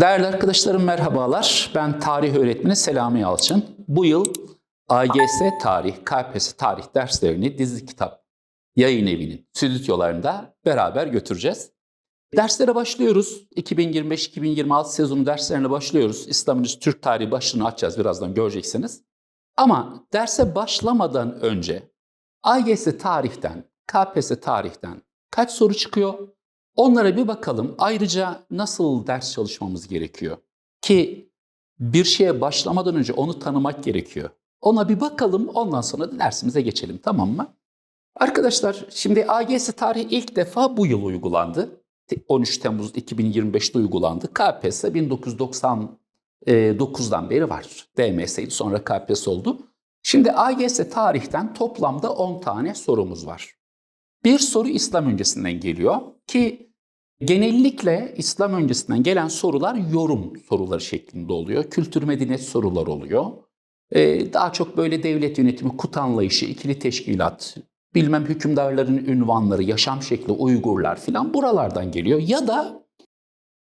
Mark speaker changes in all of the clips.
Speaker 1: Değerli arkadaşlarım merhabalar. Ben tarih öğretmeni Selami Yalçın. Bu yıl AGS Tarih, KPSS Tarih derslerini Dizi Kitap Yayın Evi'nin stüdyolarında beraber götüreceğiz. Derslere başlıyoruz. 2025-2026 sezonu derslerine başlıyoruz. İslam Türk tarihi başlığını açacağız birazdan göreceksiniz. Ama derse başlamadan önce AGS tarihten, KPSS tarihten kaç soru çıkıyor? Onlara bir bakalım. Ayrıca nasıl ders çalışmamız gerekiyor? Ki bir şeye başlamadan önce onu tanımak gerekiyor. Ona bir bakalım ondan sonra da dersimize geçelim tamam mı? Arkadaşlar şimdi AGS tarihi ilk defa bu yıl uygulandı. 13 Temmuz 2025'te uygulandı. KPSS 1999'dan beri var. DMS'ydi sonra KPSS oldu. Şimdi AGS tarihten toplamda 10 tane sorumuz var. Bir soru İslam öncesinden geliyor ki genellikle İslam öncesinden gelen sorular yorum soruları şeklinde oluyor. Kültür medeniyet sorular oluyor. Ee, daha çok böyle devlet yönetimi, kut anlayışı, ikili teşkilat, bilmem hükümdarların ünvanları, yaşam şekli, Uygurlar filan buralardan geliyor. Ya da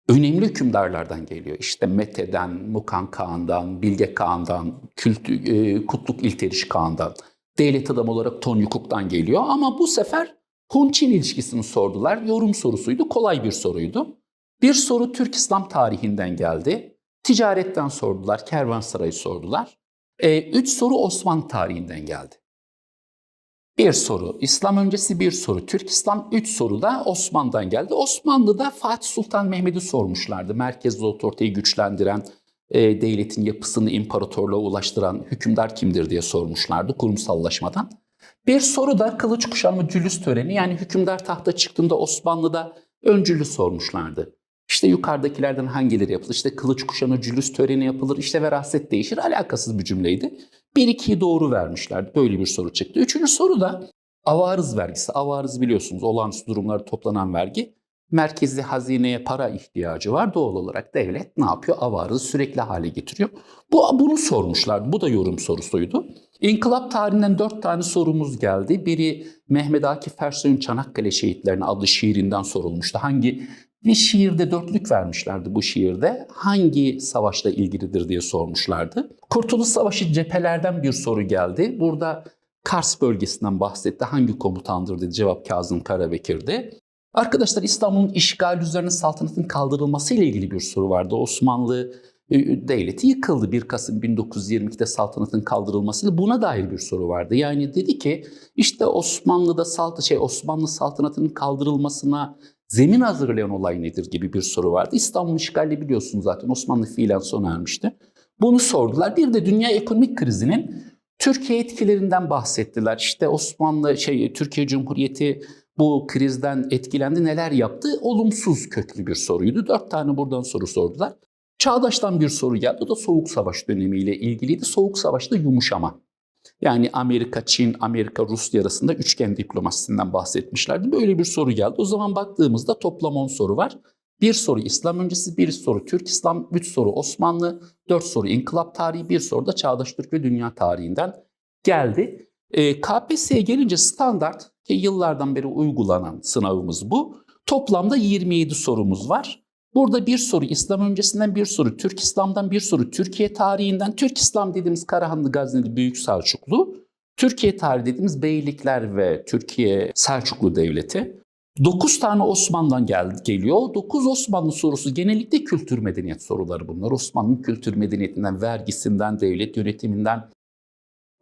Speaker 1: önemli hükümdarlardan geliyor. İşte Mete'den, Mukan Kağan'dan, Bilge Kağan'dan, Kültü, e, Kutluk İlteriş Kağan'dan, devlet adamı olarak Ton Yukuk'tan geliyor. Ama bu sefer Hun-Çin ilişkisini sordular. Yorum sorusuydu, kolay bir soruydu. Bir soru Türk-İslam tarihinden geldi. Ticaretten sordular, kervansarayı sordular. E, üç soru Osmanlı tarihinden geldi. Bir soru İslam öncesi bir soru Türk-İslam, üç soru da Osmanlı'dan geldi. Osmanlı'da Fatih Sultan Mehmet'i sormuşlardı. Merkezli otoriteyi güçlendiren, e, devletin yapısını imparatorluğa ulaştıran hükümdar kimdir diye sormuşlardı kurumsallaşmadan. Bir soru da kılıç kuşanma cülüs töreni yani hükümdar tahta çıktığında Osmanlı'da öncülü sormuşlardı. İşte yukarıdakilerden hangileri yapılır? İşte kılıç kuşanma cülüs töreni yapılır. İşte veraset değişir. Alakasız bir cümleydi. Bir ikiyi doğru vermişlerdi. Böyle bir soru çıktı. Üçüncü soru da avarız vergisi. Avarız biliyorsunuz olağanüstü durumlarda toplanan vergi. Merkezi hazineye para ihtiyacı var. Doğal olarak devlet ne yapıyor? Avarızı sürekli hale getiriyor. Bu Bunu sormuşlardı. Bu da yorum sorusuydu. İnkılap tarihinden dört tane sorumuz geldi. Biri Mehmet Akif Ersoy'un Çanakkale Şehitlerine adlı şiirinden sorulmuştu. Hangi bir şiirde dörtlük vermişlerdi bu şiirde. Hangi savaşla ilgilidir diye sormuşlardı. Kurtuluş Savaşı cephelerden bir soru geldi. Burada Kars bölgesinden bahsetti. Hangi komutandır dedi. Cevap Kazım Karabekir'di. Arkadaşlar İstanbul'un işgal üzerine saltanatın kaldırılması ile ilgili bir soru vardı. Osmanlı devleti yıkıldı 1 Kasım 1922'de saltanatın kaldırılmasıyla buna dair bir soru vardı. Yani dedi ki işte Osmanlı'da salt şey Osmanlı saltanatının kaldırılmasına zemin hazırlayan olay nedir gibi bir soru vardı. İstanbul işgali biliyorsunuz zaten Osmanlı fiilen sona ermişti. Bunu sordular. Bir de dünya ekonomik krizinin Türkiye etkilerinden bahsettiler. İşte Osmanlı şey Türkiye Cumhuriyeti bu krizden etkilendi neler yaptı? Olumsuz köklü bir soruydu. Dört tane buradan soru sordular. Çağdaş'tan bir soru geldi. O da Soğuk Savaş dönemiyle ilgiliydi. Soğuk Savaş'ta yumuşama. Yani Amerika, Çin, Amerika, Rusya arasında üçgen diplomasisinden bahsetmişlerdi. Böyle bir soru geldi. O zaman baktığımızda toplam 10 soru var. Bir soru İslam öncesi, bir soru Türk İslam, üç soru Osmanlı, dört soru İnkılap tarihi, bir soru da Çağdaş Türk ve Dünya tarihinden geldi. E, KPSS'ye gelince standart ki yıllardan beri uygulanan sınavımız bu. Toplamda 27 sorumuz var. Burada bir soru İslam öncesinden bir soru Türk İslam'dan bir soru Türkiye tarihinden. Türk İslam dediğimiz Karahanlı Gazneli Büyük Selçuklu. Türkiye tarihi dediğimiz beylikler ve Türkiye Selçuklu Devleti. 9 tane Osmanlı'dan gel geliyor. 9 Osmanlı sorusu genellikle kültür medeniyet soruları bunlar. Osmanlı'nın kültür medeniyetinden, vergisinden, devlet yönetiminden,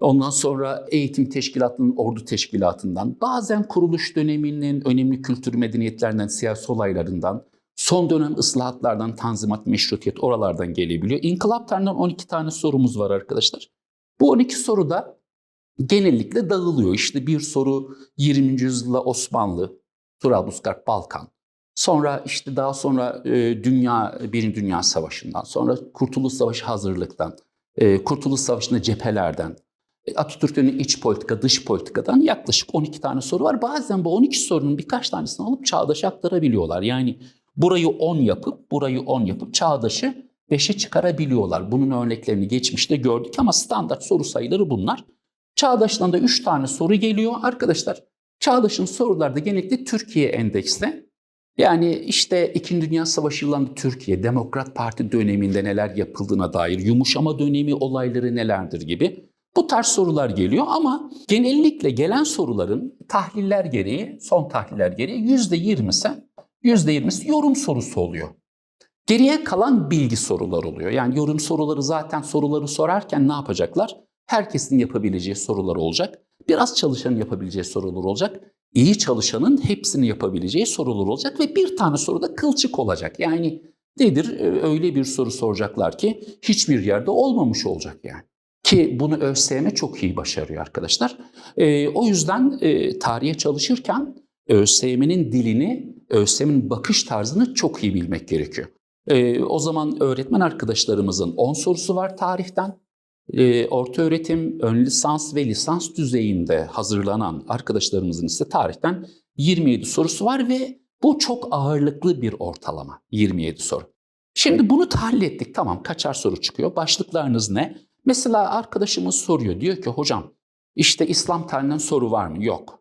Speaker 1: Ondan sonra eğitim teşkilatının, ordu teşkilatından, bazen kuruluş döneminin önemli kültür medeniyetlerinden, siyasi olaylarından, son dönem ıslahatlardan, tanzimat, meşrutiyet oralardan gelebiliyor. İnkılap tarihinden 12 tane sorumuz var arkadaşlar. Bu 12 soru da genellikle dağılıyor. İşte bir soru 20. yüzyılda Osmanlı, Trablusgarp, Balkan. Sonra işte daha sonra e, Dünya, Birinci Dünya Savaşı'ndan, sonra Kurtuluş Savaşı hazırlıktan, e, Kurtuluş Savaşı'nda cephelerden, Atatürk'ün iç politika, dış politikadan yaklaşık 12 tane soru var. Bazen bu 12 sorunun birkaç tanesini alıp çağdaşa aktarabiliyorlar. Yani burayı 10 yapıp, burayı 10 yapıp çağdaşı 5'e çıkarabiliyorlar. Bunun örneklerini geçmişte gördük ama standart soru sayıları bunlar. Çağdaş'tan da 3 tane soru geliyor. Arkadaşlar Çağdaş'ın sorularda genellikle Türkiye endeksle Yani işte İkinci Dünya Savaşı yıllarında Türkiye Demokrat Parti döneminde neler yapıldığına dair yumuşama dönemi olayları nelerdir gibi bu tarz sorular geliyor ama genellikle gelen soruların tahliller gereği, son tahliller gereği %20'si %20'si yorum sorusu oluyor. Geriye kalan bilgi sorular oluyor. Yani yorum soruları zaten soruları sorarken ne yapacaklar? Herkesin yapabileceği sorular olacak. Biraz çalışanın yapabileceği sorular olacak. İyi çalışanın hepsini yapabileceği sorular olacak ve bir tane soruda kılçık olacak. Yani nedir? Ee, Öyle bir soru soracaklar ki hiçbir yerde olmamış olacak yani. Ki bunu ÖSYM çok iyi başarıyor arkadaşlar. Ee, o yüzden e, tarihe çalışırken ÖSYM'nin dilini, ÖSYM'in bakış tarzını çok iyi bilmek gerekiyor. Ee, o zaman öğretmen arkadaşlarımızın 10 sorusu var tarihten. Ee, orta öğretim, ön lisans ve lisans düzeyinde hazırlanan arkadaşlarımızın ise tarihten 27 sorusu var ve bu çok ağırlıklı bir ortalama 27 soru. Şimdi bunu tahlil ettik tamam kaçar soru çıkıyor başlıklarınız ne? Mesela arkadaşımız soruyor diyor ki hocam işte İslam tarihinden soru var mı? Yok.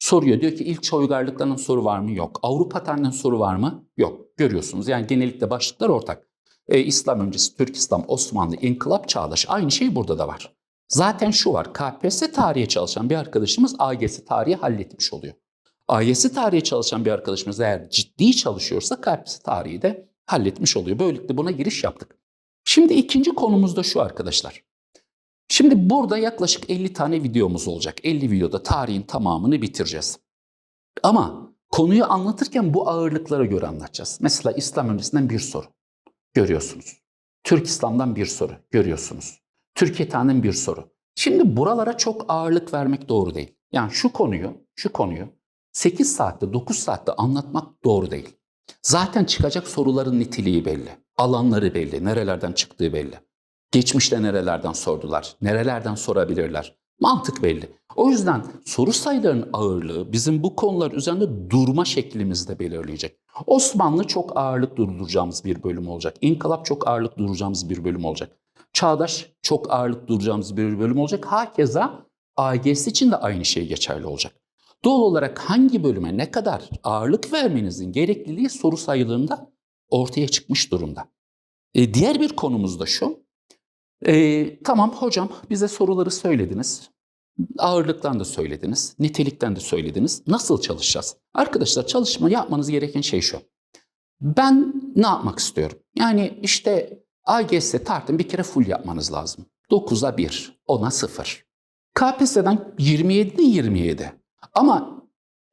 Speaker 1: Soruyor diyor ki ilk uygarlıklarının soru var mı? Yok. Avrupa tarihinden soru var mı? Yok. Görüyorsunuz yani genellikle başlıklar ortak. Ee, İslam öncesi, Türk İslam, Osmanlı, İnkılap, Çağdaş. Aynı şey burada da var. Zaten şu var, KPSS tarihe çalışan bir arkadaşımız AGS tarihi halletmiş oluyor. AGS tarihe çalışan bir arkadaşımız eğer ciddi çalışıyorsa KPSS tarihi de halletmiş oluyor. Böylelikle buna giriş yaptık. Şimdi ikinci konumuz da şu arkadaşlar. Şimdi burada yaklaşık 50 tane videomuz olacak. 50 videoda tarihin tamamını bitireceğiz. Ama konuyu anlatırken bu ağırlıklara göre anlatacağız. Mesela İslam öncesinden bir soru görüyorsunuz. Türk İslam'dan bir soru görüyorsunuz. Türkiye tarihinden bir soru. Şimdi buralara çok ağırlık vermek doğru değil. Yani şu konuyu, şu konuyu 8 saatte, 9 saatte anlatmak doğru değil. Zaten çıkacak soruların niteliği belli. Alanları belli, nerelerden çıktığı belli. Geçmişte nerelerden sordular, nerelerden sorabilirler. Mantık belli. O yüzden soru sayılarının ağırlığı bizim bu konular üzerinde durma şeklimizi de belirleyecek. Osmanlı çok ağırlık durduracağımız bir bölüm olacak. İnkılap çok ağırlık durduracağımız bir bölüm olacak. Çağdaş çok ağırlık durduracağımız bir bölüm olacak. Hakeza AGS için de aynı şey geçerli olacak. Doğal olarak hangi bölüme ne kadar ağırlık vermenizin gerekliliği soru sayılarında ortaya çıkmış durumda. E, diğer bir konumuz da şu. E, tamam hocam bize soruları söylediniz. Ağırlıktan da söylediniz. Nitelikten de söylediniz. Nasıl çalışacağız? Arkadaşlar çalışma yapmanız gereken şey şu. Ben ne yapmak istiyorum? Yani işte AGS tartın bir kere full yapmanız lazım. 9'a 1, 10'a 0. KPSS'den 27'de 27. Ama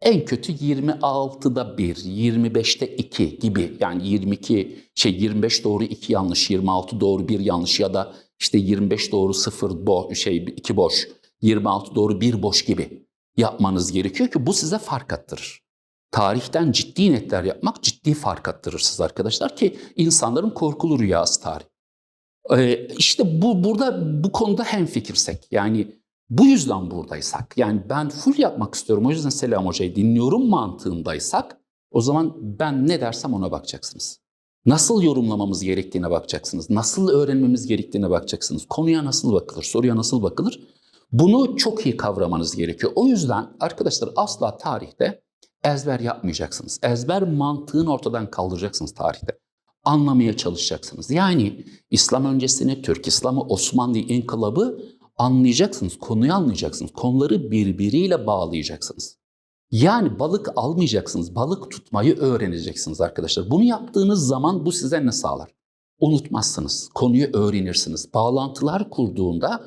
Speaker 1: en kötü 26'da 1, 25'te 2 gibi yani 22 şey 25 doğru 2 yanlış, 26 doğru 1 yanlış ya da işte 25 doğru 0 bo şey 2 boş, 26 doğru 1 boş gibi yapmanız gerekiyor ki bu size fark attırır. Tarihten ciddi netler yapmak ciddi fark attırır siz arkadaşlar ki insanların korkulu rüyası tarih. Ee, işte bu burada bu konuda hemfikirsek yani bu yüzden buradaysak yani ben full yapmak istiyorum o yüzden Selam Hoca'yı dinliyorum mantığındaysak o zaman ben ne dersem ona bakacaksınız. Nasıl yorumlamamız gerektiğine bakacaksınız. Nasıl öğrenmemiz gerektiğine bakacaksınız. Konuya nasıl bakılır, soruya nasıl bakılır? Bunu çok iyi kavramanız gerekiyor. O yüzden arkadaşlar asla tarihte ezber yapmayacaksınız. Ezber mantığını ortadan kaldıracaksınız tarihte. Anlamaya çalışacaksınız. Yani İslam öncesini, Türk İslam'ı, Osmanlı İnkılabı anlayacaksınız. Konuyu anlayacaksınız. Konuları birbiriyle bağlayacaksınız. Yani balık almayacaksınız. Balık tutmayı öğreneceksiniz arkadaşlar. Bunu yaptığınız zaman bu size ne sağlar? Unutmazsınız. Konuyu öğrenirsiniz. Bağlantılar kurduğunda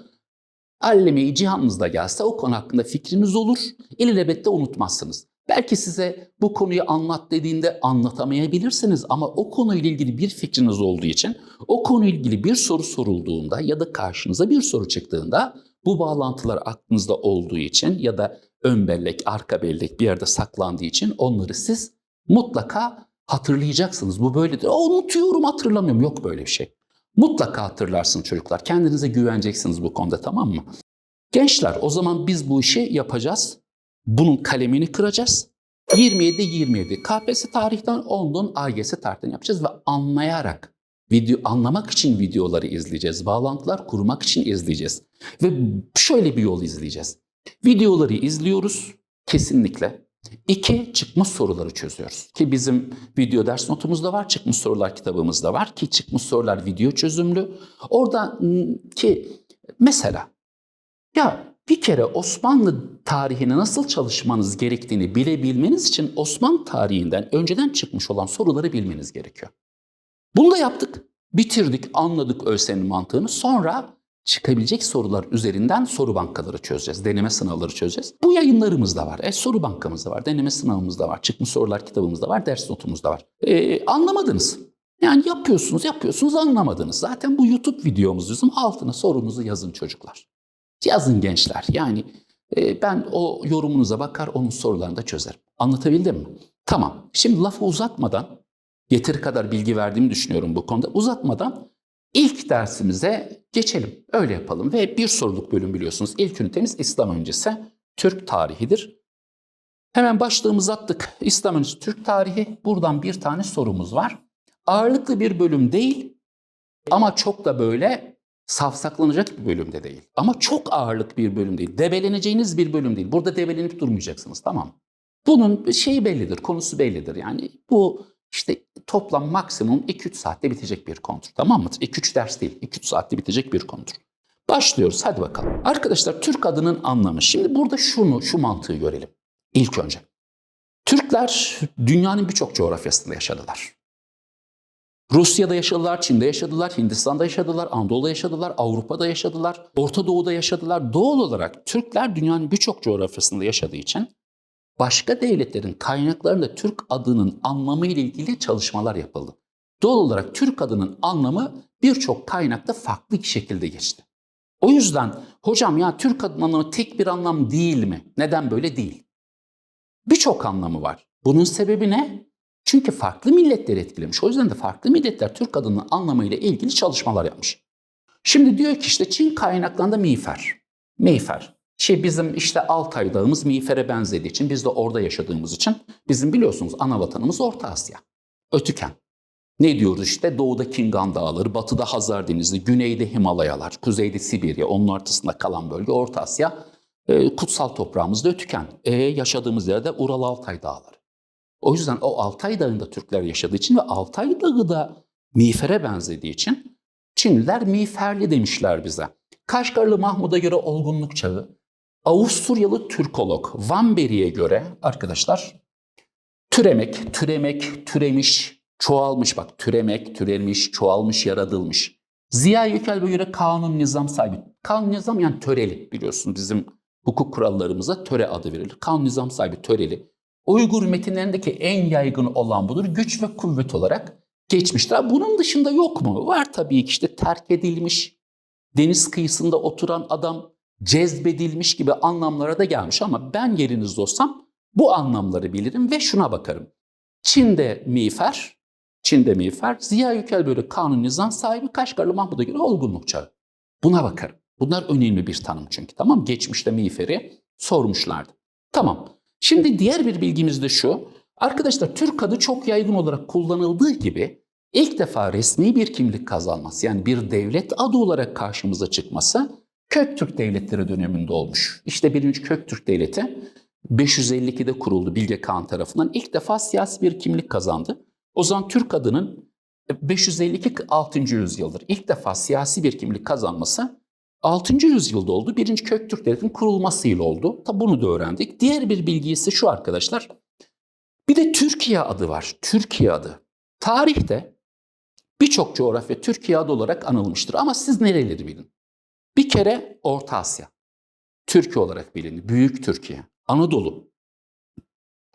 Speaker 1: alleme-i cihanınızda gelse o konu hakkında fikriniz olur. İlelebette unutmazsınız. Belki size bu konuyu anlat dediğinde anlatamayabilirsiniz ama o konuyla ilgili bir fikriniz olduğu için o konuyla ilgili bir soru sorulduğunda ya da karşınıza bir soru çıktığında bu bağlantılar aklınızda olduğu için ya da ön bellek, arka bellek bir yerde saklandığı için onları siz mutlaka hatırlayacaksınız. Bu böyledir. "Aa, Unutuyorum, hatırlamıyorum. Yok böyle bir şey. Mutlaka hatırlarsınız çocuklar. Kendinize güveneceksiniz bu konuda tamam mı? Gençler o zaman biz bu işi yapacağız. Bunun kalemini kıracağız. 27-27 KPSS tarihten 10'dan AGS tarihten yapacağız ve anlayarak video anlamak için videoları izleyeceğiz. Bağlantılar kurmak için izleyeceğiz. Ve şöyle bir yol izleyeceğiz. Videoları izliyoruz kesinlikle. İki, çıkmış soruları çözüyoruz. Ki bizim video ders notumuzda var, çıkmış sorular kitabımızda var. Ki çıkmış sorular video çözümlü. Orada ki mesela ya bir kere Osmanlı tarihine nasıl çalışmanız gerektiğini bilebilmeniz için Osmanlı tarihinden önceden çıkmış olan soruları bilmeniz gerekiyor. Bunu da yaptık. Bitirdik, anladık ÖSYM'in mantığını. Sonra çıkabilecek sorular üzerinden soru bankaları çözeceğiz. Deneme sınavları çözeceğiz. Bu yayınlarımız da var. E, soru bankamız da var. Deneme sınavımız da var. Çıkmış sorular kitabımız da var. Ders notumuz da var. E, anlamadınız. Yani yapıyorsunuz, yapıyorsunuz, anlamadınız. Zaten bu YouTube videomuz bizim altına sorunuzu yazın çocuklar. Yazın gençler. Yani e, ben o yorumunuza bakar, onun sorularını da çözerim. Anlatabildim mi? Tamam. Şimdi lafı uzatmadan, yeteri kadar bilgi verdiğimi düşünüyorum bu konuda. Uzatmadan ilk dersimize geçelim. Öyle yapalım. Ve bir soruluk bölüm biliyorsunuz. İlk ünitemiz İslam öncesi Türk tarihidir. Hemen başlığımızı attık. İslam öncesi Türk tarihi. Buradan bir tane sorumuz var. Ağırlıklı bir bölüm değil ama çok da böyle safsaklanacak bir bölüm de değil. Ama çok ağırlık bir bölüm değil. Debeleneceğiniz bir bölüm değil. Burada debelenip durmayacaksınız tamam? Bunun şeyi bellidir, konusu bellidir. Yani bu işte toplam maksimum 2-3 saatte bitecek bir konudur. Tamam mı? 2-3 ders değil, 2-3 saatte bitecek bir konudur. Başlıyoruz hadi bakalım. Arkadaşlar Türk adının anlamı. Şimdi burada şunu, şu mantığı görelim. İlk önce. Türkler dünyanın birçok coğrafyasında yaşadılar. Rusya'da yaşadılar, Çin'de yaşadılar, Hindistan'da yaşadılar, Anadolu'da yaşadılar, Avrupa'da yaşadılar, Orta Doğu'da yaşadılar. Doğal olarak Türkler dünyanın birçok coğrafyasında yaşadığı için başka devletlerin kaynaklarında Türk adının anlamı ile ilgili çalışmalar yapıldı. Doğal olarak Türk adının anlamı birçok kaynakta farklı şekilde geçti. O yüzden hocam ya Türk adının anlamı tek bir anlam değil mi? Neden böyle değil? Birçok anlamı var. Bunun sebebi ne? Çünkü farklı milletleri etkilemiş. O yüzden de farklı milletler Türk adının anlamıyla ilgili çalışmalar yapmış. Şimdi diyor ki işte Çin kaynaklarında miğfer. Miğfer. Şey bizim işte Altay dağımız miğfere benzediği için biz de orada yaşadığımız için bizim biliyorsunuz ana vatanımız Orta Asya. Ötüken. Ne diyoruz işte doğuda Kingan Dağları, batıda Hazar Denizi, güneyde Himalayalar, kuzeyde Sibirya, onun ortasında kalan bölge Orta Asya. E, kutsal toprağımızda Ötüken. E, yaşadığımız yerde Ural Altay Dağları. O yüzden o Altay Dağı'nda Türkler yaşadığı için ve Altay Dağı da miğfere benzediği için Çinliler miğferli demişler bize. Kaşgarlı Mahmud'a göre olgunluk çağı, Avusturyalı Türkolog Van Beri'ye göre arkadaşlar türemek, türemek, türemiş, çoğalmış bak türemek, türemiş, çoğalmış, yaratılmış. Ziya Yükel'e göre kanun nizam sahibi. Kanun nizam yani töreli biliyorsun bizim hukuk kurallarımıza töre adı verilir. Kanun nizam sahibi töreli. Uygur metinlerindeki en yaygın olan budur. Güç ve kuvvet olarak geçmiştir. Bunun dışında yok mu? Var tabii ki işte terk edilmiş, deniz kıyısında oturan adam, cezbedilmiş gibi anlamlara da gelmiş. Ama ben yerinizde olsam bu anlamları bilirim ve şuna bakarım. Çin'de miğfer, Çin'de miğfer, Ziya Yükel böyle kanun nizam sahibi Kaşgarlı Mahmud'a göre olgunluk çağı. Buna bakarım. Bunlar önemli bir tanım çünkü tamam Geçmişte miğferi sormuşlardı. Tamam. Şimdi diğer bir bilgimiz de şu. Arkadaşlar Türk adı çok yaygın olarak kullanıldığı gibi ilk defa resmi bir kimlik kazanması yani bir devlet adı olarak karşımıza çıkması Köktürk devletleri döneminde olmuş. İşte birinci Köktürk devleti 552'de kuruldu Bilge Kağan tarafından. ilk defa siyasi bir kimlik kazandı. O zaman Türk adının 552 6. yüzyıldır. İlk defa siyasi bir kimlik kazanması 6. yüzyılda oldu. Birinci Köktürk Devleti'nin kurulmasıyla oldu. Tabi bunu da öğrendik. Diğer bir bilgi ise şu arkadaşlar. Bir de Türkiye adı var. Türkiye adı. Tarihte birçok coğrafya Türkiye adı olarak anılmıştır. Ama siz nereleri bilin? Bir kere Orta Asya. Türkiye olarak bilindi. Büyük Türkiye. Anadolu.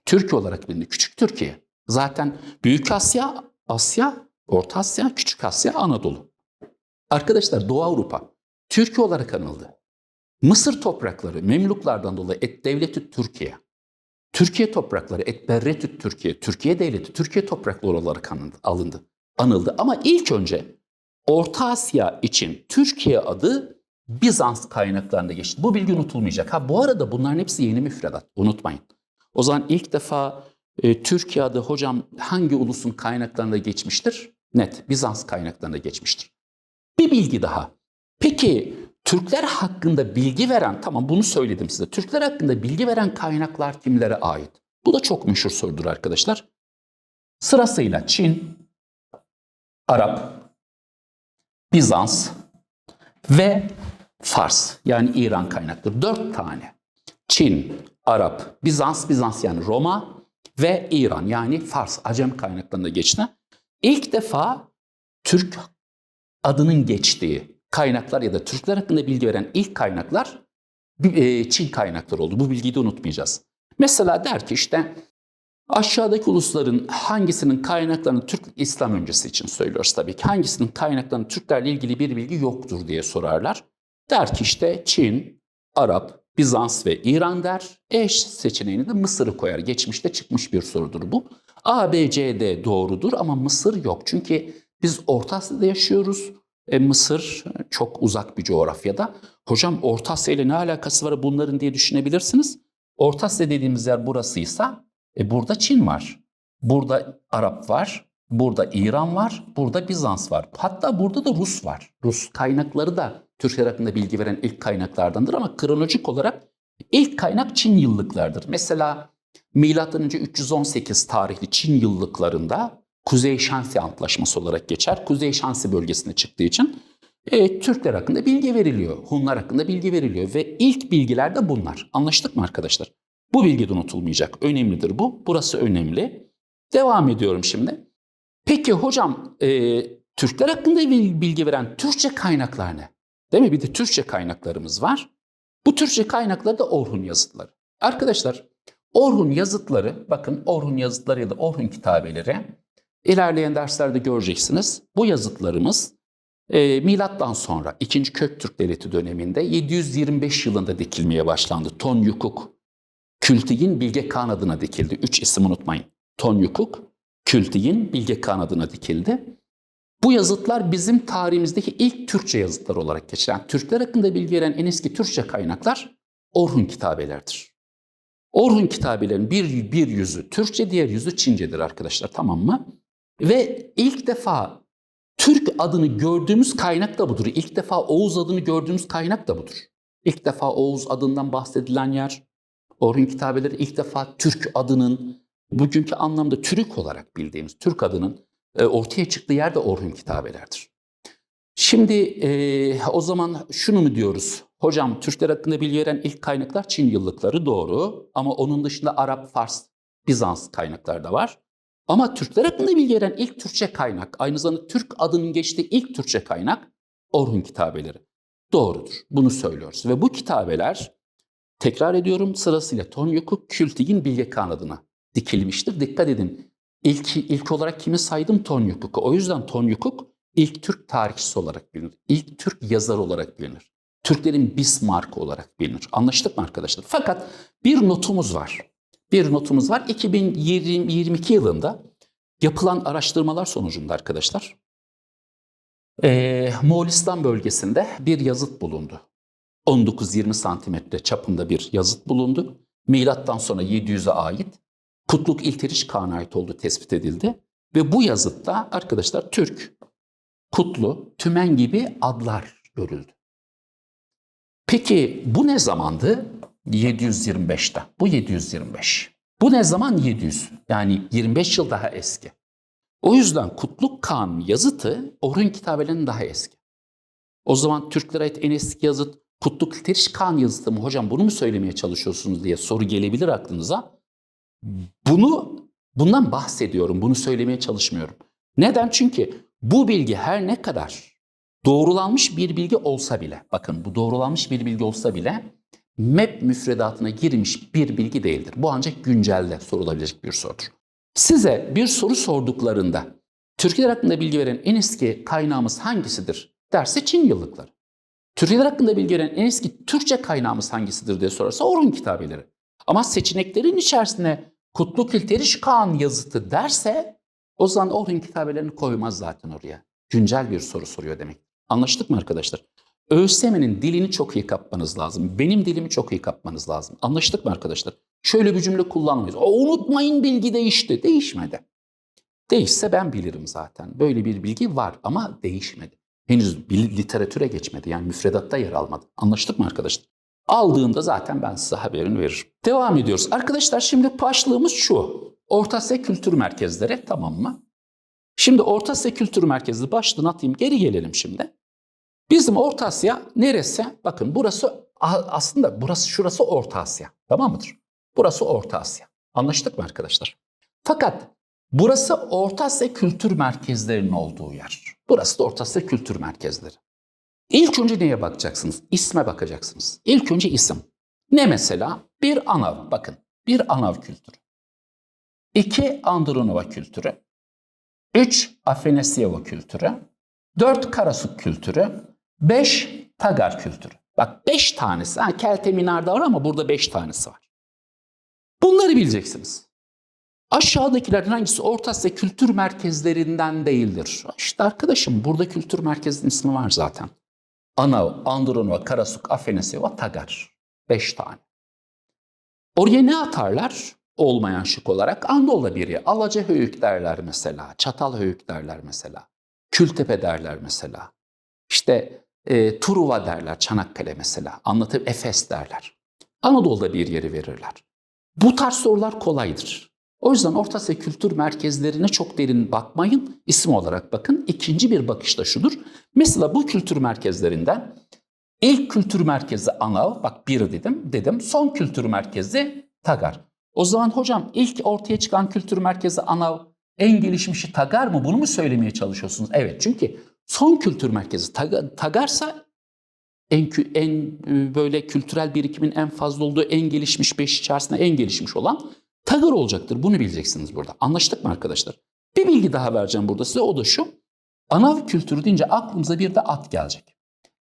Speaker 1: Türkiye olarak bilindi. Küçük Türkiye. Zaten Büyük Asya, Asya, Orta Asya, Küçük Asya, Anadolu. Arkadaşlar Doğu Avrupa. Türkiye olarak anıldı. Mısır toprakları Memluklardan dolayı et devleti Türkiye. Türkiye toprakları et berretü Türkiye. Türkiye devleti Türkiye toprakları olarak anıldı, alındı. Anıldı. Ama ilk önce Orta Asya için Türkiye adı Bizans kaynaklarında geçti. Bu bilgi unutulmayacak. Ha bu arada bunların hepsi yeni müfredat. Unutmayın. O zaman ilk defa e, Türkiye adı hocam hangi ulusun kaynaklarında geçmiştir? Net. Bizans kaynaklarında geçmiştir. Bir bilgi daha. Peki Türkler hakkında bilgi veren, tamam bunu söyledim size. Türkler hakkında bilgi veren kaynaklar kimlere ait? Bu da çok meşhur sorudur arkadaşlar. Sırasıyla Çin, Arap, Bizans ve Fars yani İran kaynakları. Dört tane. Çin, Arap, Bizans, Bizans yani Roma ve İran yani Fars, Acem kaynaklarında geçti. İlk defa Türk adının geçtiği kaynaklar ya da Türkler hakkında bilgi veren ilk kaynaklar e, Çin kaynakları oldu. Bu bilgiyi de unutmayacağız. Mesela der ki işte aşağıdaki ulusların hangisinin kaynaklarını Türk İslam öncesi için söylüyoruz tabii ki. Hangisinin kaynaklarını Türklerle ilgili bir bilgi yoktur diye sorarlar. Der ki işte Çin, Arap, Bizans ve İran der. Eş seçeneğini de Mısır'ı koyar. Geçmişte çıkmış bir sorudur bu. A, B, C, D doğrudur ama Mısır yok. Çünkü biz Orta Asya'da yaşıyoruz. E, Mısır çok uzak bir coğrafyada. Hocam Orta Asya ile ne alakası var bunların diye düşünebilirsiniz. Orta Asya dediğimiz yer burasıysa e, burada Çin var. Burada Arap var. Burada İran var. Burada Bizans var. Hatta burada da Rus var. Rus kaynakları da Türkler hakkında bilgi veren ilk kaynaklardandır ama kronolojik olarak ilk kaynak Çin yıllıklardır. Mesela Milattan önce 318 tarihli Çin yıllıklarında Kuzey Şansi Antlaşması olarak geçer. Kuzey Şansi bölgesine çıktığı için e, Türkler hakkında bilgi veriliyor. Hunlar hakkında bilgi veriliyor ve ilk bilgiler de bunlar. Anlaştık mı arkadaşlar? Bu bilgi de unutulmayacak. Önemlidir bu. Burası önemli. Devam ediyorum şimdi. Peki hocam e, Türkler hakkında bilgi veren Türkçe kaynaklar ne? Değil mi? Bir de Türkçe kaynaklarımız var. Bu Türkçe kaynakları da Orhun yazıtları. Arkadaşlar Orhun yazıtları, bakın Orhun yazıtları ya da Orhun kitabeleri ilerleyen derslerde göreceksiniz. Bu yazıtlarımız e, milattan sonra 2. Köktürk Devleti döneminde 725 yılında dikilmeye başlandı. Ton Yukuk, Kültigin Bilge Kağan adına dikildi. Üç isim unutmayın. Ton Yukuk, Kültigin Bilge Kağan adına dikildi. Bu yazıtlar bizim tarihimizdeki ilk Türkçe yazıtlar olarak geçer. Yani Türkler hakkında bilgi veren en eski Türkçe kaynaklar Orhun kitabelerdir. Orhun kitabelerin bir, bir yüzü Türkçe, diğer yüzü Çincedir arkadaşlar tamam mı? Ve ilk defa Türk adını gördüğümüz kaynak da budur. İlk defa Oğuz adını gördüğümüz kaynak da budur. İlk defa Oğuz adından bahsedilen yer, Orhun kitabeleri ilk defa Türk adının bugünkü anlamda Türk olarak bildiğimiz Türk adının e, ortaya çıktığı yer de Orhun kitabelerdir. Şimdi e, o zaman şunu mu diyoruz? Hocam Türkler hakkında bilgi veren ilk kaynaklar Çin yıllıkları doğru ama onun dışında Arap, Fars, Bizans kaynaklar da var. Ama Türkler hakkında bilgi veren ilk Türkçe kaynak, aynı zamanda Türk adının geçtiği ilk Türkçe kaynak Orhun kitabeleri. Doğrudur. Bunu söylüyoruz. Ve bu kitabeler, tekrar ediyorum sırasıyla Tonyukuk, Kültigin, Bilge Kağan adına dikilmiştir. Dikkat edin. İlk, ilk olarak kimi saydım? Tonyukuk'u. O yüzden Tonyukuk ilk Türk tarihçisi olarak bilinir. İlk Türk yazar olarak bilinir. Türklerin Bismarck olarak bilinir. Anlaştık mı arkadaşlar? Fakat bir notumuz var. Bir notumuz var. 2022 yılında yapılan araştırmalar sonucunda arkadaşlar e, Moğolistan bölgesinde bir yazıt bulundu. 19-20 santimetre çapında bir yazıt bulundu. Milattan sonra 700'e ait Kutluk İlteriş Kağan'a ait olduğu tespit edildi. Ve bu yazıtta arkadaşlar Türk, Kutlu, Tümen gibi adlar görüldü. Peki bu ne zamandı? 725'te. Bu 725. Bu ne zaman? 700. Yani 25 yıl daha eski. O yüzden Kutluk Kağan yazıtı Orhun kitabelerinin daha eski. O zaman Türklere ait en eski yazıt Kutluk İlteriş Kağan yazıtı mı? Hocam bunu mu söylemeye çalışıyorsunuz diye soru gelebilir aklınıza. Bunu bundan bahsediyorum. Bunu söylemeye çalışmıyorum. Neden? Çünkü bu bilgi her ne kadar doğrulanmış bir bilgi olsa bile, bakın bu doğrulanmış bir bilgi olsa bile MEP müfredatına girmiş bir bilgi değildir. Bu ancak güncelde sorulabilecek bir sorudur. Size bir soru sorduklarında Türkiye'ler hakkında bilgi veren en eski kaynağımız hangisidir derse Çin yıllıkları. Türkiye'ler hakkında bilgi veren en eski Türkçe kaynağımız hangisidir diye sorarsa Orhun kitabeleri. Ama seçeneklerin içerisine Kutlu Külteriş Kağan yazıtı derse o zaman Orhun kitabelerini koymaz zaten oraya. Güncel bir soru soruyor demek. Anlaştık mı arkadaşlar? ÖSYM'nin dilini çok iyi kapmanız lazım. Benim dilimi çok iyi kapmanız lazım. Anlaştık mı arkadaşlar? Şöyle bir cümle kullanmayız. O, unutmayın bilgi değişti. Değişmedi. Değişse ben bilirim zaten. Böyle bir bilgi var ama değişmedi. Henüz literatüre geçmedi. Yani müfredatta yer almadı. Anlaştık mı arkadaşlar? Aldığımda zaten ben size haberini veririm. Devam ediyoruz. Arkadaşlar şimdi başlığımız şu. Orta Asya Kültür Merkezleri tamam mı? Şimdi Orta Asya Kültür Merkezi başlığını atayım. Geri gelelim şimdi. Bizim Orta Asya neresi? Bakın burası aslında burası şurası Orta Asya. Tamam mıdır? Burası Orta Asya. Anlaştık mı arkadaşlar? Fakat burası Orta Asya Kültür Merkezlerinin olduğu yer. Burası da Orta Asya Kültür Merkezleri. İlk önce neye bakacaksınız? İsme bakacaksınız. İlk önce isim. Ne mesela? Bir anav. Bakın. Bir anav kültürü. İki Andronova kültürü. Üç Afanasyeva kültürü. Dört Karasuk kültürü. Beş Tagar kültürü. Bak beş tanesi. Ha, Kelte Minar'da var ama burada beş tanesi var. Bunları bileceksiniz. Aşağıdakilerden hangisi Orta Asya kültür merkezlerinden değildir? İşte arkadaşım burada kültür merkezinin ismi var zaten. Anav, Andronova, Karasuk, Afanasyeva, Tagar. Beş tane. Oraya ne atarlar? Olmayan şık olarak Anadolu biri. Alaca Höyük derler mesela. Çatal Höyük derler mesela. Kültepe derler mesela. İşte e, Truva derler Çanakkale mesela. Anlatıp Efes derler. Anadolu'da bir yeri verirler. Bu tarz sorular kolaydır. O yüzden Orta Asya kültür merkezlerine çok derin bakmayın. İsim olarak bakın. İkinci bir bakış da şudur. Mesela bu kültür merkezlerinden ilk kültür merkezi Anav, bak bir dedim, dedim. Son kültür merkezi Tagar. O zaman hocam ilk ortaya çıkan kültür merkezi Anav en gelişmişi Tagar mı? Bunu mu söylemeye çalışıyorsunuz? Evet çünkü son kültür merkezi Tagar, Tagarsa en, en böyle kültürel birikimin en fazla olduğu en gelişmiş beş içerisinde en gelişmiş olan Tagar olacaktır. Bunu bileceksiniz burada. Anlaştık mı arkadaşlar? Bir bilgi daha vereceğim burada size. O da şu. Anav kültürü deyince aklımıza bir de at gelecek.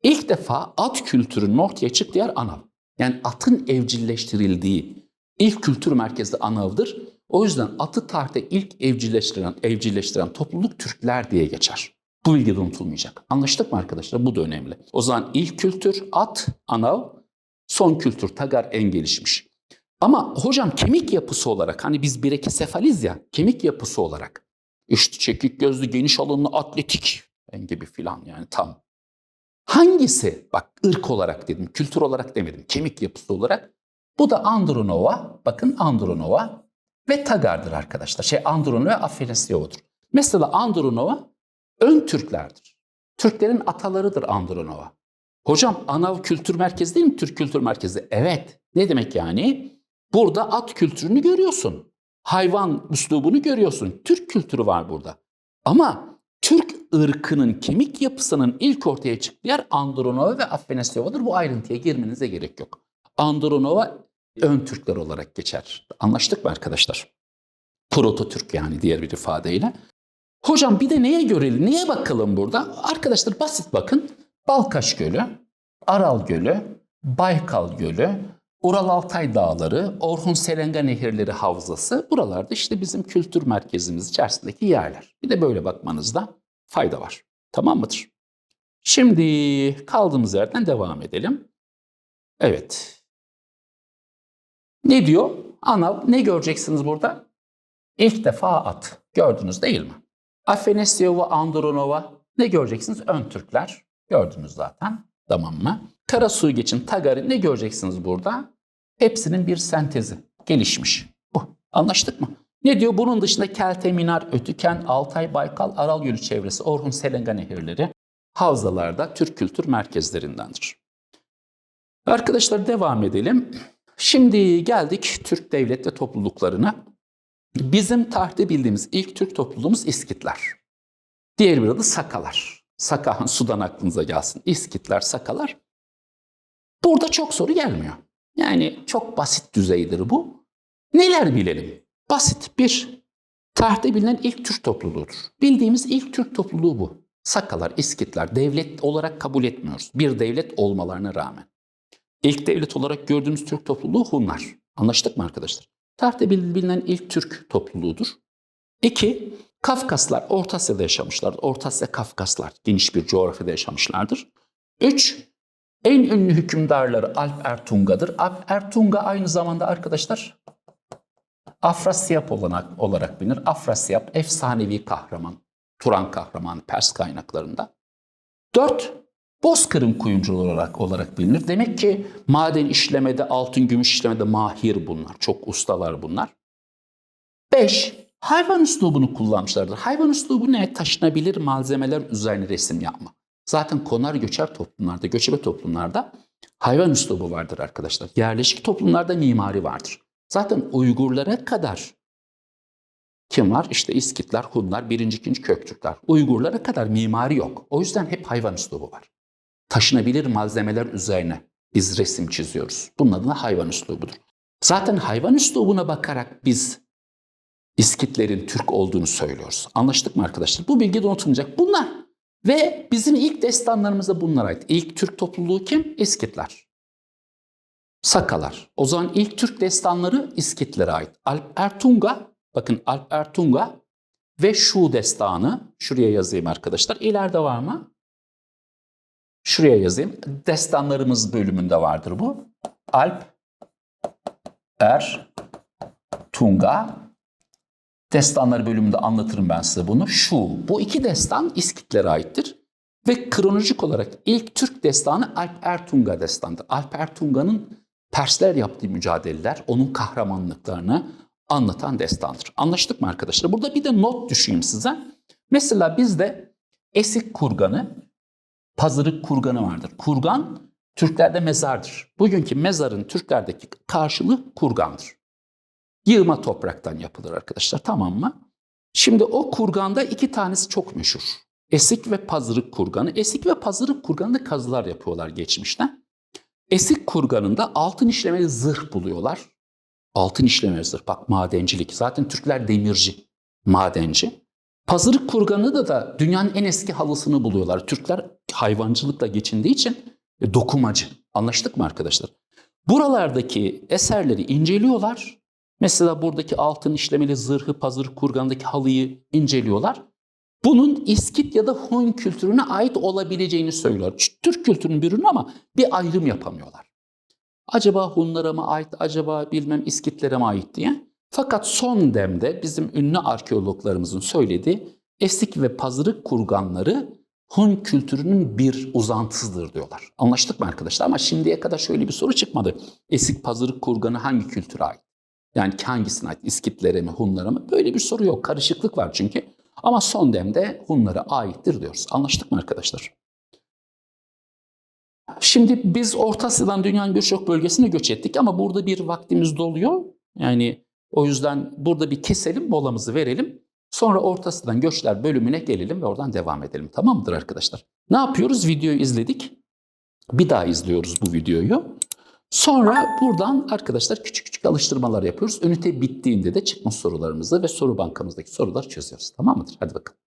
Speaker 1: İlk defa at kültürünün ortaya çıktığı yer Anav. Yani atın evcilleştirildiği ilk kültür merkezi Anav'dır. O yüzden atı tarihte ilk evcilleştiren, evcilleştiren topluluk Türkler diye geçer. Bu bilgi de unutulmayacak. Anlaştık mı arkadaşlar? Bu da önemli. O zaman ilk kültür at, Anav, son kültür Tagar en gelişmiş. Ama hocam kemik yapısı olarak hani biz birekisefaliz ya kemik yapısı olarak işte çekik gözlü geniş alınlı atletik gibi filan yani tam. Hangisi bak ırk olarak dedim kültür olarak demedim kemik yapısı olarak bu da Andronova bakın Andronova ve Tagar'dır arkadaşlar. Şey Andronova ve. Mesela Andronova ön Türklerdir. Türklerin atalarıdır Andronova. Hocam Anav Kültür Merkezi değil mi? Türk Kültür Merkezi. Evet. Ne demek yani? Burada at kültürünü görüyorsun. Hayvan üslubunu görüyorsun. Türk kültürü var burada. Ama Türk ırkının kemik yapısının ilk ortaya çıktığı yer Andronova ve Afanasyeva'dır. Bu ayrıntıya girmenize gerek yok. Andronova ön Türkler olarak geçer. Anlaştık mı arkadaşlar? Proto Türk yani diğer bir ifadeyle. Hocam bir de neye görelim, neye bakalım burada? Arkadaşlar basit bakın. Balkaş Gölü, Aral Gölü, Baykal Gölü, Ural Altay Dağları, Orhun Serenga Nehirleri Havzası buralarda işte bizim kültür merkezimiz içerisindeki yerler. Bir de böyle bakmanızda fayda var. Tamam mıdır? Şimdi kaldığımız yerden devam edelim. Evet. Ne diyor? Ana ne göreceksiniz burada? İlk defa at. Gördünüz değil mi? Afanasyeva, Andronova ne göreceksiniz? Ön Türkler. Gördünüz zaten. Tamam mı? Karasu'yu geçin Tagar'ı ne göreceksiniz burada? Hepsinin bir sentezi. Gelişmiş. Bu. Anlaştık mı? Ne diyor? Bunun dışında Kelte, Minar, Ötüken, Altay, Baykal, Aral Gölü çevresi, Orhun, Selenga nehirleri havzalarda Türk kültür merkezlerindendir. Arkadaşlar devam edelim. Şimdi geldik Türk devlet ve topluluklarına. Bizim tarihte bildiğimiz ilk Türk topluluğumuz İskitler. Diğer bir adı Sakalar. Sakahan sudan aklınıza gelsin. İskitler, Sakalar. Burada çok soru gelmiyor. Yani çok basit düzeydir bu. Neler bilelim? Basit. Bir, tarihte bilinen ilk Türk topluluğudur. Bildiğimiz ilk Türk topluluğu bu. Sakalar, İskitler devlet olarak kabul etmiyoruz. Bir devlet olmalarına rağmen. İlk devlet olarak gördüğümüz Türk topluluğu Hunlar. Anlaştık mı arkadaşlar? Tarihte bilinen ilk Türk topluluğudur. İki, Kafkaslar Orta Asya'da yaşamışlardır. Orta Asya Kafkaslar geniş bir coğrafyada yaşamışlardır. Üç, en ünlü hükümdarları Alp Ertunga'dır. Alp Ertunga aynı zamanda arkadaşlar Afrasyap olarak, olarak bilinir. Afrasyap efsanevi kahraman, Turan kahramanı Pers kaynaklarında. Dört, Bozkır'ın kuyumcuları olarak, olarak bilinir. Demek ki maden işlemede, altın gümüş işlemede mahir bunlar. Çok ustalar bunlar. 5. Hayvan üslubunu kullanmışlardır. Hayvan üslubu ne? Taşınabilir malzemeler üzerine resim yapma. Zaten konar göçer toplumlarda, göçebe toplumlarda hayvan üslubu vardır arkadaşlar. Yerleşik toplumlarda mimari vardır. Zaten Uygurlara kadar kim var? İşte İskitler, Hunlar, birinci, ikinci Köktürkler. Uygurlara kadar mimari yok. O yüzden hep hayvan üslubu var. Taşınabilir malzemeler üzerine biz resim çiziyoruz. Bunun adına hayvan üslubudur. Zaten hayvan üslubuna bakarak biz İskitlerin Türk olduğunu söylüyoruz. Anlaştık mı arkadaşlar? Bu bilgi de unutulmayacak. Bunlar. Ve bizim ilk destanlarımıza bunlar ait. İlk Türk topluluğu kim? İskitler. Sakalar. O zaman ilk Türk destanları İskitlere ait. Alp Ertunga, bakın Alp Ertunga ve şu destanı, şuraya yazayım arkadaşlar. İleride var mı? Şuraya yazayım. Destanlarımız bölümünde vardır bu. Alp Ertunga Destanlar bölümünde anlatırım ben size bunu. Şu, bu iki destan İskitlere aittir. Ve kronolojik olarak ilk Türk destanı Alp Ertunga destanıdır. Alp Ertunga'nın Persler yaptığı mücadeleler, onun kahramanlıklarını anlatan destandır. Anlaştık mı arkadaşlar? Burada bir de not düşeyim size. Mesela bizde Esik kurganı, Pazırık kurganı vardır. Kurgan Türklerde mezardır. Bugünkü mezarın Türklerdeki karşılığı kurgandır. Yığma topraktan yapılır arkadaşlar tamam mı? Şimdi o kurganda iki tanesi çok meşhur. Esik ve pazırık kurganı. Esik ve pazırık kurganında kazılar yapıyorlar geçmişten. Esik kurganında altın işlemeli zırh buluyorlar. Altın işlemeli zırh. Bak madencilik. Zaten Türkler demirci, madenci. Pazırık kurganında da dünyanın en eski halısını buluyorlar. Türkler hayvancılıkla geçindiği için e, dokumacı. Anlaştık mı arkadaşlar? Buralardaki eserleri inceliyorlar. Mesela buradaki altın işlemeli zırhı, pazır kurgandaki halıyı inceliyorlar. Bunun İskit ya da Hun kültürüne ait olabileceğini söylüyorlar. Türk kültürünün bir ürünü ama bir ayrım yapamıyorlar. Acaba Hunlara mı ait, acaba bilmem İskitlere mi ait diye. Fakat son demde bizim ünlü arkeologlarımızın söylediği Esik ve Pazırık kurganları Hun kültürünün bir uzantısıdır diyorlar. Anlaştık mı arkadaşlar? Ama şimdiye kadar şöyle bir soru çıkmadı. Esik Pazırık kurganı hangi kültüre ait? Yani hangisine ait? İskitlere mi, Hunlara mı? Böyle bir soru yok. Karışıklık var çünkü. Ama son demde Hunlara aittir diyoruz. Anlaştık mı arkadaşlar? Şimdi biz Orta Asya'dan dünyanın birçok bölgesine göç ettik ama burada bir vaktimiz doluyor. Yani o yüzden burada bir keselim, molamızı verelim. Sonra Orta Asya'dan göçler bölümüne gelelim ve oradan devam edelim. Tamam mıdır arkadaşlar? Ne yapıyoruz? Videoyu izledik. Bir daha izliyoruz bu videoyu. Sonra buradan arkadaşlar küçük küçük alıştırmalar yapıyoruz. Ünite bittiğinde de çıkmış sorularımızı ve soru bankamızdaki soruları çözüyoruz. Tamam mıdır? Hadi bakalım.